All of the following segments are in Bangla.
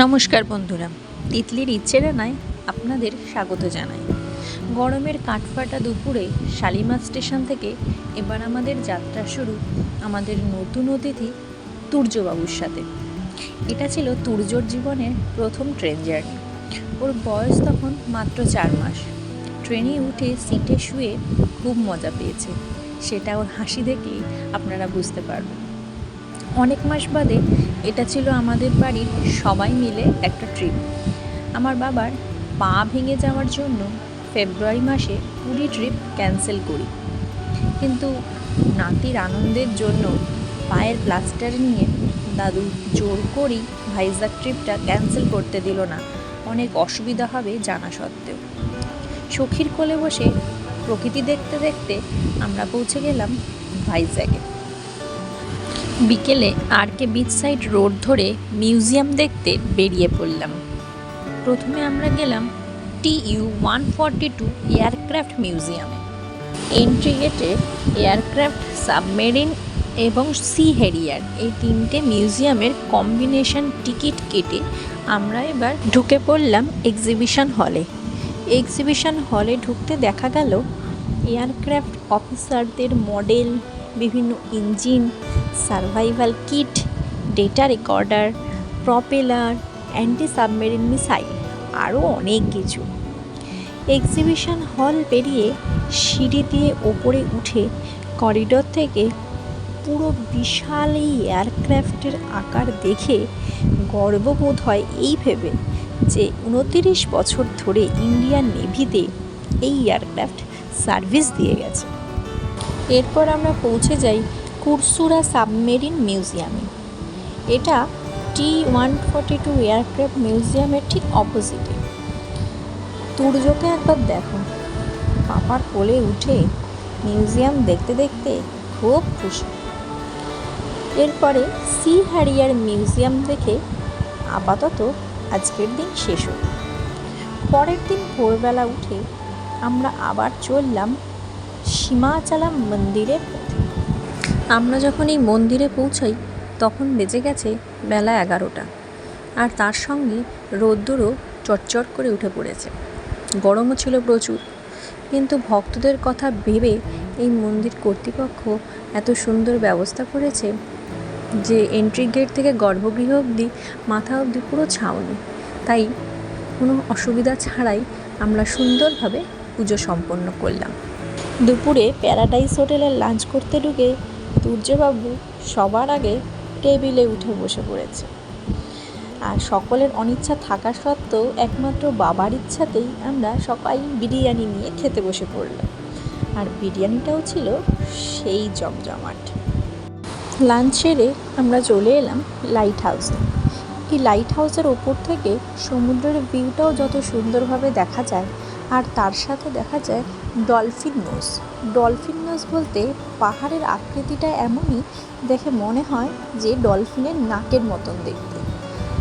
নমস্কার বন্ধুরা। তিতলির ইচ্ছে জানায় আপনাদের স্বাগত জানাই। গরমের কাঠফাটা দুপুরে শালিমার স্টেশন থেকে এবার আমাদের যাত্রা শুরু আমাদের নতুন অতিথি তুর্যবাবুর সাথে। এটা ছিল তুর্যর জীবনের প্রথম ট্রেন জার্নি। ওর বয়স তখন মাত্র চার মাস। ট্রেনে উঠে সিটে শুয়ে খুব মজা পেয়েছে। সেটা ওর হাসি দেখেই আপনারা বুঝতে পারবেন। অনেক মাস বাদে এটা ছিল আমাদের বাড়ির সবাই মিলে একটা ট্রিপ আমার বাবার পা ভেঙে যাওয়ার জন্য ফেব্রুয়ারি মাসে পুরী ট্রিপ ক্যান্সেল করি। কিন্তু নাতির আনন্দের জন্য পায়ের প্লাস্টার নিয়ে দাদু জোর করেই ভাইজাগ ট্রিপটা ক্যান্সেল করতে দিল না। অনেক অসুবিধা হবে জানা সত্ত্বেও। সখীর কোলে বসে প্রকৃতি দেখতে দেখতে আমরা পৌঁছে গেলাম ভাইজ্যাগে বিকেলে R K beach side road ধরে মিউজিয়াম দেখতে বেরিয়ে পড়লাম। প্রথমে আমরা গেলাম T U one forty two aircraft মিউজিয়ামে এন্ট্রি গেটে এয়ারক্রাফট সাবমেরিন এবং সি হেরিয়ার এই তিনটে মিউজিয়ামের কম্বিনেশন টিকিট কেটে আমরা এবার ঢুকে পড়লাম এক্সিবিশন হলে এক্সিবিশন হলে ঢুকতে দেখা গেল এয়ারক্রাফট অফিসারদের মডেল বিভিন্ন engine survival kit data recorder propeller anti submarine missile আরও অনেক কিছু। এক্সিবিশন হল পেরিয়ে সিঁড়ি দিয়ে ওপরে উঠে করিডোর থেকে পুরো বিশাল এই এয়ারক্রাফটের আকার দেখে গর্ববোধ হয় এই ভেবে যে উনতিরিশ বছর ধরে ইন্ডিয়ান নেভিতে এই এয়ারক্রাফট সার্ভিস দিয়ে গেছে। এরপর আমরা পৌঁছে যাই কুরসুরা সাবমেরিন মিউজিয়ামে। এটা T one forty two aircraft মিউজিয়ামের ঠিক অপোজিটে। তুর্যকে একবার দেখো পাপার কোলে উঠে মিউজিয়াম দেখতে দেখতে খুব খুশি। এরপরে সি হ্যারিয়ার মিউজিয়াম দেখে আপাতত আজকের দিন শেষ হল। পরের দিন ভোরবেলা উঠে আমরা আবার চললাম সীমাচালাম মন্দিরের আমরা যখন এই মন্দিরে পৌঁছাই, তখন বেজে গেছে বেলা এগারোটা। আর তার সঙ্গে রোদ্দুরও চটচট করে উঠে পড়েছে। গরমও ছিল প্রচুর। কিন্তু ভক্তদের কথা ভেবে এই মন্দির কর্তৃপক্ষ এত সুন্দর ব্যবস্থা করেছে যে এন্ট্রি গেট থেকে গর্ভগৃহ অবধি মাথা অবধি পুরো ছাউনি। তাই কোনো অসুবিধা ছাড়াই আমরা সুন্দরভাবে পুজো সম্পন্ন করলাম। দুপুরে প্যারাডাইস হোটেলে লাঞ্চ করতে ঢুকে সূর্যবাবু সবার আগে টেবিলে উঠে বসে পড়েছে। আর সকলের অনিচ্ছা থাকা সত্ত্বেও একমাত্র বাবার ইচ্ছাতেই আমরা সবাই বিরিয়ানি নিয়ে খেতে বসে পড়লাম। আর বিরিয়ানিটাও ছিল সেই জমজমাট। লাঞ্চ সেরে আমরা চলে এলাম লাইট হাউসে এই লাইট হাউসের ওপর থেকে সমুদ্রের ভিউটাও যত সুন্দরভাবে দেখা যায় আর তার সাথে দেখা যায় ডলফিন নোজ ডলফিন নোজ বলতে পাহাড়ের আকৃতিটা এমনই দেখে মনে হয় যে ডলফিনের নাকের মতন দেখতে।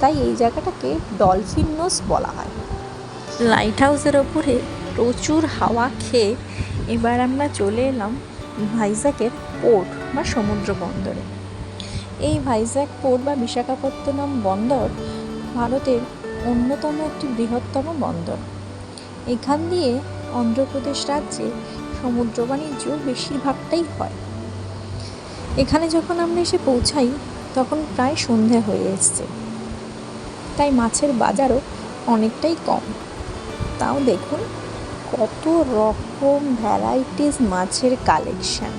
তাই এই জায়গাটাকে ডলফিন নোজ বলা হয়। লাইট হাউসের ওপরে প্রচুর হাওয়া খেয়ে এবার আমরা চলে এলাম ভাইজাকের পোর্ট বা সমুদ্র বন্দরে। এই ভাইজ্যাক পোর্ট বা বিশাখাপত্তনম বন্দর ভারতের অন্যতম একটি বৃহত্তম বন্দর। এখান দিয়ে অন্ধ্রপ্রদেশ রাজ্যে সমুদ্র বাণিজ্য বেশিরভাগটাই হয়। এখানে যখন আমরা এসে পৌঁছাই, তখন প্রায় সন্ধে হয়ে এসছে। তাই মাছের বাজারও অনেকটাই কম। তাও দেখুন, কত রকম ভ্যারাইটিস মাছের কালেকশান।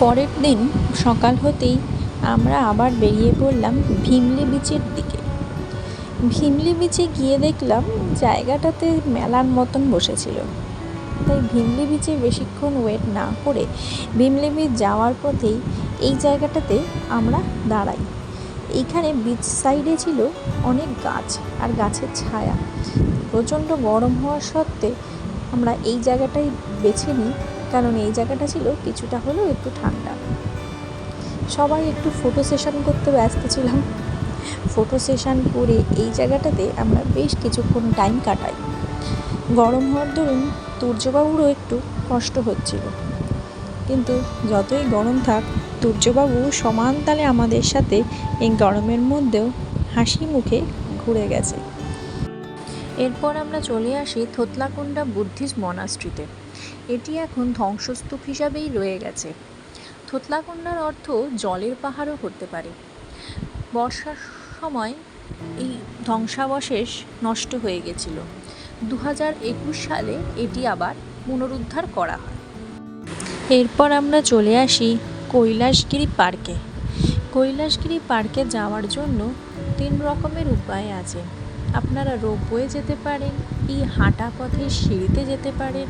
পরের দিন সকাল হতেই আমরা আবার বেরিয়ে পড়লাম ভীমলি বিচের দিকে। ভীমলি বিচে গিয়ে দেখলাম জায়গাটাতে মেলার মতন বসেছিল। তাই ভীমলি বিচে বেশিক্ষণ ওয়েট না করে ভীমলি বিচ যাওয়ার পথেই এই জায়গাটাতে আমরা দাঁড়াই। এইখানে বিচ সাইডে ছিল অনেক গাছ আর গাছের ছায়া। প্রচণ্ড গরম হওয়ার সত্ত্বে আমরা এই জায়গাটাই বেছে নিই, কারণ এই জায়গাটা ছিল কিছুটা হলেও একটু ঠান্ডা। সবাই একটু ফটো সেশন করতে ব্যস্ত ছিলাম। ফটো সেশন করে এই জায়গাটাতে আমরা বেশ কিছুক্ষণ টাইম কাটাই। গরম হওয়ার দরুন তুর্যবাবুরও একটু কষ্ট হচ্ছিল। কিন্তু যতই গরম থাক তুর্যবাবু সমান তালে আমাদের সাথে এই গরমের মধ্যেও হাসি মুখে ঘুরে গেছে। এরপর আমরা চলে আসি থোতলাকুন্ডা বুদ্ধিস্ট মনাস্ট্রিতে। এটি এখন ধ্বংসস্তূপ হিসাবেই রয়ে গেছে। থোতলাকুন্ডার অর্থ জলের পাহাড়ও হতে পারে। বর্ষার সময় এই ধ্বংসাবশেষ নষ্ট হয়ে গেছিল। দু হাজার একুশ সালে এটি আবার পুনরুদ্ধার করা হয়। এরপর আমরা চলে আসি কৈলাসগিরি পার্কে। কৈলাসগিরি পার্কে যাওয়ার জন্য তিন রকমের উপায় আছে। আপনারা রোপওয়ে যেতে পারেন এই হাঁটা পথে সিঁড়িতে যেতে পারেন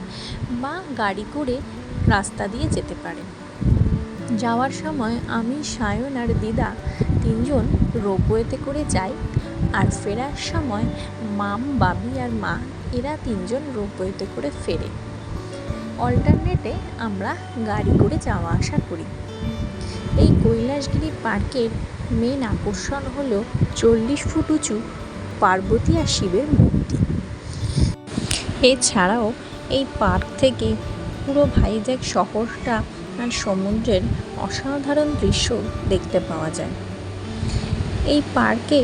বা গাড়ি করে রাস্তা দিয়ে যেতে পারেন। যাওয়ার সময় আমি সায়ন আর দিদা তিনজন রোপওয়েতে করে যাই আর ফেরার সময় মাম, বাবি আর মা, এরা তিনজন রোপওয়েতে করে ফেরে। অল্টারনেটে আমরা গাড়ি করে যাওয়া আসা করি। এই কৈলাসগিরি পার্কের মেন আকর্ষণ হল চল্লিশ ফুট উঁচু পার্বতী আর শিবের মূর্তি। এছাড়াও এই পার্ক থেকে পুরো ভাইজ্যাগ শহরটা আর সমুদ্রের অসাধারণ দৃশ্য দেখতে পাওয়া যায়। এই পার্কে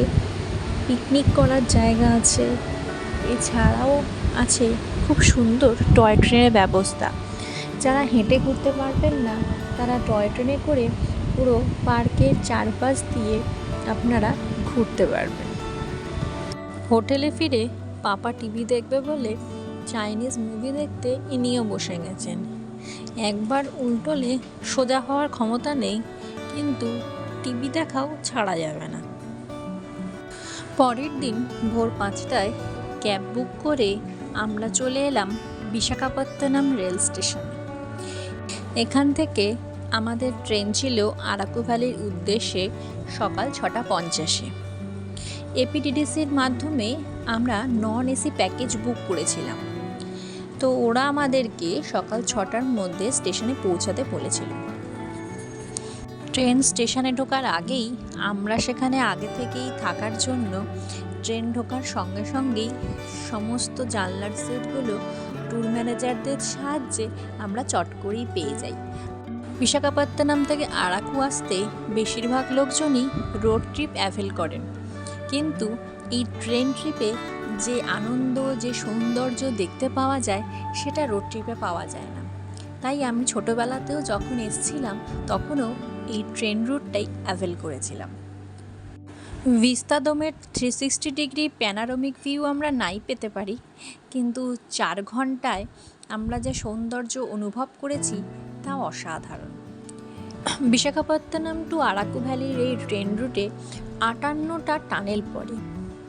পিকনিক করার জায়গা আছে। এছাড়াও আছে খুব সুন্দর টয় ট্রেনের ব্যবস্থা। যারা হেঁটে ঘুরতে পারবেন না, তারা টয় ট্রেনে করে পুরো পার্কের চারপাশ দিয়ে আপনারা ঘুরতে পারবেন। হোটেলে ফিরে পাপা টিভি দেখবে বলে চাইনিজ মুভি দেখতে ইনিও বসে গেছেন। একবার উল্টোলে সোজা হওয়ার ক্ষমতা নেই, কিন্তু টিভি দেখাও ছাড়া যাবে না। পরের দিন ভোর পাঁচটায় ক্যাব বুক করে আমরা চলে এলাম বিশাখাপত্তনম রেল স্টেশনে। এখান থেকে আমাদের ট্রেন ছিল আরাকু ভ্যালির উদ্দেশ্যে সকাল ছটা পঞ্চাশে। এপিডিডিসির মাধ্যমে আমরা নন এসি প্যাকেজ বুক করেছিলাম। তো ওরা আমাদেরকে সকাল ছটার মধ্যে স্টেশনে পৌঁছাতে বলেছিল। ট্রেন স্টেশনে ঢোকার আগেই আমরা সেখানে আগে থেকেই থাকার জন্য ট্রেন ঢোকার সঙ্গে সঙ্গেই সমস্ত জানলার সিটগুলো ট্যুর ম্যানেজারদের সাহায্যে আমরা চট করেই পেয়ে যাই। বিশাখাপত্তনম থেকে আরাকু আসতে বেশিরভাগ লোকজনই রোড ট্রিপ অ্যাভেল করেন। কিন্তু এই ট্রেন ট্রিপে যে আনন্দ, যে সৌন্দর্য দেখতে পাওয়া যায়, সেটা রোড ট্রিপে পাওয়া যায় না। তাই আমি ছোটোবেলাতেও যখন এসছিলাম, তখনও এই ট্রেন রুটটাই অ্যাভেল করেছিলাম। ভিস্তাদমের three sixty degree panoramic view আমরা নাই পেতে পারি, কিন্তু চার ঘন্টায় আমরা যে সৌন্দর্য অনুভব করেছি, তা অসাধারণ। বিশাখাপত্তনম টু আরাকু ভ্যালির এই ট্রেন রুটে আটান্নটা টানেল পড়ে।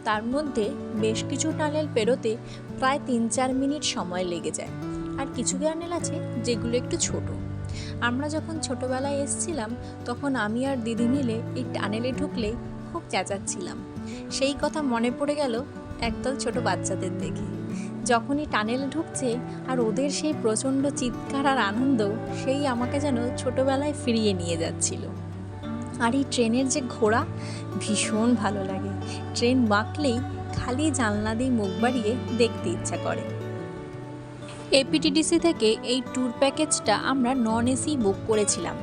তার মধ্যে বেশ কিছু টানেল পেরোতে প্রায় তিন চার মিনিট সময় লেগে যায়। আর কিছু টানেল আছে যেগুলো একটু ছোট। আমরা যখন ছোটোবেলায় এসছিলাম, তখন আমি আর দিদি মিলে এই টানেলে ঢুকলে খুব চেঁচাচ্ছিলাম। সেই কথা মনে পড়ে গেল একদল ছোট বাচ্চাদের দেখে। যখনই টানেলে ঢুকছে আর ওদের সেই প্রচণ্ড চিৎকার আর আনন্দ, সেই আমাকে যেন ছোটোবেলায় ফিরিয়ে নিয়ে যাচ্ছিল। আর এই ট্রেনের যে ঘোড়া, ভীষণ ভালো লাগে। ট্রেন বাঁকলেই খালি জানলা দিয়ে মুখ বাড়িয়ে দেখতে ইচ্ছা করে। এপিটিডিসি থেকে এই ট্যুর প্যাকেজটা আমরা নন এসি বুক করেছিলাম।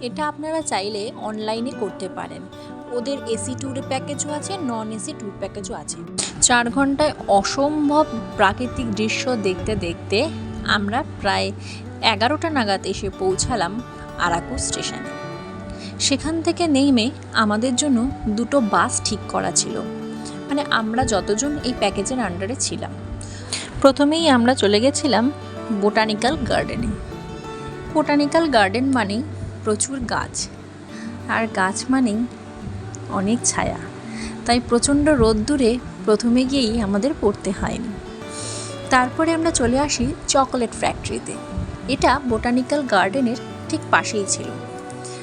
এটা আপনারা চাইলে অনলাইনে করতে পারেন। ওদের এসি ট্যুর প্যাকেজও আছে নন এসি ট্যুর প্যাকেজও আছে। চার ঘন্টায় অসম্ভব প্রাকৃতিক দৃশ্য দেখতে দেখতে আমরা প্রায় এগারোটা নাগাদ এসে পৌঁছালাম আরাকু স্টেশনে। সেখান থেকে নেমে আমাদের জন্য দুটো বাস ঠিক করা ছিল। মানে আমরা যতজন এই প্যাকেজের আন্ডারে ছিলাম। প্রথমেই আমরা চলে গেছিলাম বোটানিক্যাল গার্ডেনে। বোটানিক্যাল গার্ডেন মানেই প্রচুর গাছ। আর গাছ মানেই অনেক ছায়া। তাই প্রচণ্ড রোদ্দুরে প্রথমে গিয়েই আমাদের পড়তে হয়নি। তারপরে আমরা চলে আসি চকোলেট ফ্যাক্টরিতে। এটা বোটানিক্যাল গার্ডেনের ঠিক পাশেই ছিল।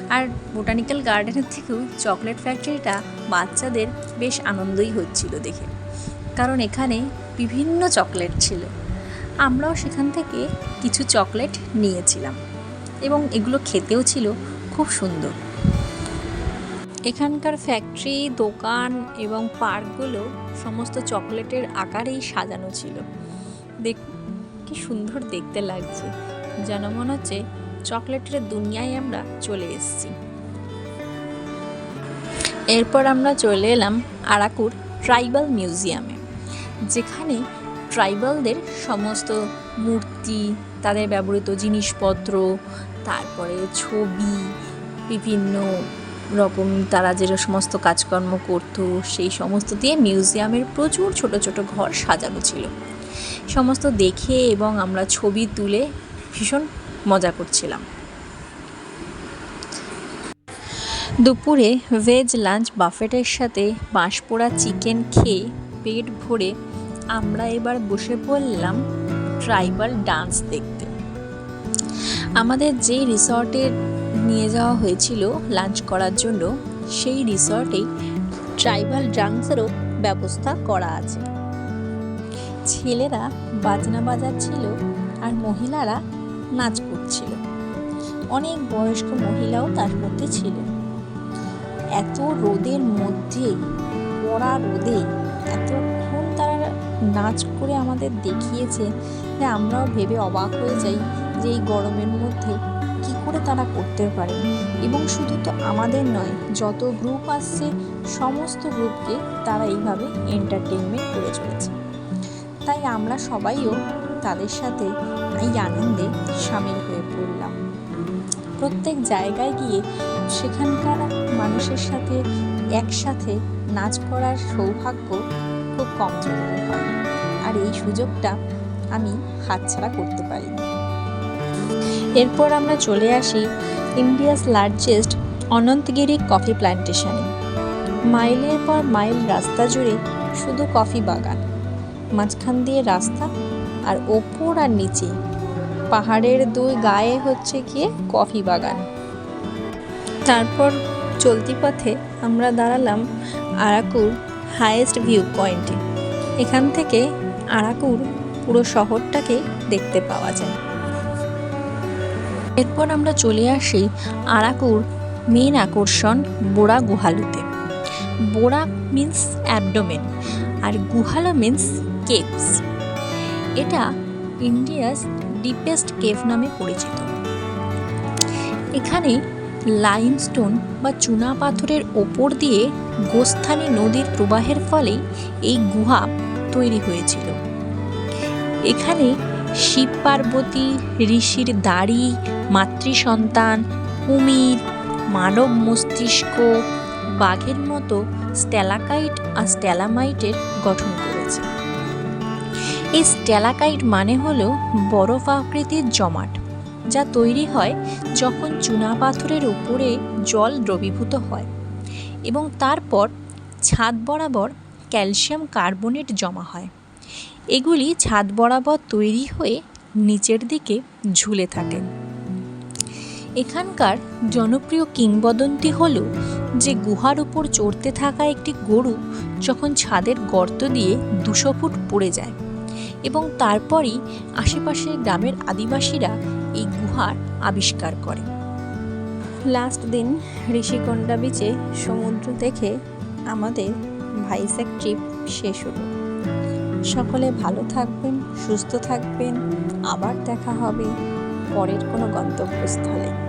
আর বোটানিক্যাল গার্ডেনের থেকেও চকলেট ফ্যাক্টরিটা বাচ্চাদের বেশ আনন্দই হচ্ছিল দেখে। কারণ এখানে বিভিন্ন চকলেট ছিল। আমরাও সেখান থেকে কিছু চকলেট নিয়েছিলাম এবং এগুলো খেতেও ছিল খুব সুন্দর। এখানকার ফ্যাক্টরি, দোকান এবং পার্কগুলো সমস্ত চকলেটের আকারেই সাজানো ছিল। দেখ, কি সুন্দর দেখতে লাগছে। যেন মনে হচ্ছে চকলেটের দুনিয়ায় আমরা চলে এসেছি। এরপর আমরা চলে এলাম আরাকুর ট্রাইবাল মিউজিয়ামে। যেখানে ট্রাইবালদের সমস্ত মূর্তি, তাদের ব্যবহৃত জিনিসপত্র, তারপরে ছবি, বিভিন্ন রকম তারা যে সমস্ত কাজকর্ম করতো, সেই সমস্ত দিয়ে মিউজিয়ামের প্রচুর ছোট ছোট ঘর সাজানো ছিল। সমস্ত দেখে এবং আমরা ছবি তুলে ভীষণ মজা করছিলাম। দুপুরে ভেজ লাঞ্চ বাফেটের সাথে বাঁশপোড়া চিকেন খেয়ে পেট ভরে আমরা এবার বসে পড়লাম ট্রাইবাল ডান্স দেখতে। আমাদের যে রিসর্টে নিয়ে যাওয়া হয়েছিল লাঞ্চ করার জন্য, সেই রিসর্টেই ট্রাইবাল ডান্সেরও ব্যবস্থা করা আছে। ছেলেরা বাজনা বাজাচ্ছিল আর মহিলারা নাচ করছিল। অনেক বয়স্ক মহিলাও তার মধ্যে ছিল এত রোদের মধ্যে পড়া রোদে এতক্ষণ তারা নাচ করে আমাদের দেখিয়েছে যে আমরাও ভেবে অবাক হয়ে যাই যে এই গরমের মধ্যে কি করে তারা করতে পারে। এবং শুধু তো আমাদের নয়, যত গ্রুপ আসছে, সমস্ত গ্রুপকে তারা এইভাবে এন্টারটেনমেন্ট করে চলেছে। তাই আমরা সবাইও তাদের সাথে এই আনন্দে সামিল হয়ে পড়লাম। প্রত্যেক জায়গায় গিয়ে সেখানকার মানুষের সাথে একসাথে নাচ করার সৌভাগ্য কম জনের হয়। আর এই সুযোগটা আমি হাতছাড়া করতে পারিনি এরপর আমরা চলে আসি ইন্ডিয়াস লার্জেস্ট অনন্তগিরি কফি প্ল্যান্টেশনে মাইলের পর মাইল রাস্তা জুড়ে শুধু কফি বাগান। মাঝখান দিয়ে রাস্তা আর ওপর আর নিচে। পাহাড়ের দুই গায়ে হচ্ছে গিয়ে কফি বাগান। তারপর চলতি পথে আমরা দাঁড়ালাম আরাকুর হায়েস্ট ভিউ পয়েন্টে এখান থেকে আরাকুর পুরো শহরটাকে দেখতে পাওয়া যায়। এরপর আমরা চলে আসি আরাকুর মেন আকর্ষণ বোড়া গুহালুতে। বোড়া মিন্স অ্যাবডোমেন আর গুহালো মিন্স কেভস এটা ইন্ডিয়াস ডিপেস্ট কেভ নামে পরিচিত। এখানে লাইমস্টোন বা চুনা পাথরের ওপর দিয়ে গোস্থানী নদীর প্রবাহের ফলেই এই গুহা তৈরি হয়েছিল। এখানে শিব পার্বতী, ঋষির দাড়ি, মাতৃসন্তান, কুমির, মানব মস্তিষ্ক, বাঘের মতো স্ট্যালাকাইট আর স্ট্যালামাইটের গঠন করেছে। এই স্ট্যালাকাইট মানে হলো বরফ আকৃতির জমাট, যা তৈরি হয় যখন চুনা পাথরের উপরে জল দ্রবীভূত হয়। এবং তারপর ছাদ বরাবর ক্যালসিয়াম কার্বনেট জমা হয়। এগুলি ছাদ বরাবর তৈরি হয়ে নিচের দিকে ঝুলে থাকে। এখানকার জনপ্রিয় কিংবদন্তি হল যে গুহার উপর চড়তে থাকা একটি গরু যখন ছাদের গর্ত দিয়ে দুশো ফুট পড়ে যায় এবং তারপরই আশেপাশের গ্রামের আদিবাসীরা এই গুহার আবিষ্কার করে। লাস্ট দিন ঋষিকন্ডা বিচে সমুদ্র দেখে আমাদের ভাইজ্যাক ট্রিপ শেষ হলো। সকলে ভালো থাকবেন, সুস্থ থাকবেন। আবার দেখা হবে পরের কোনো গন্তব্যস্থলে।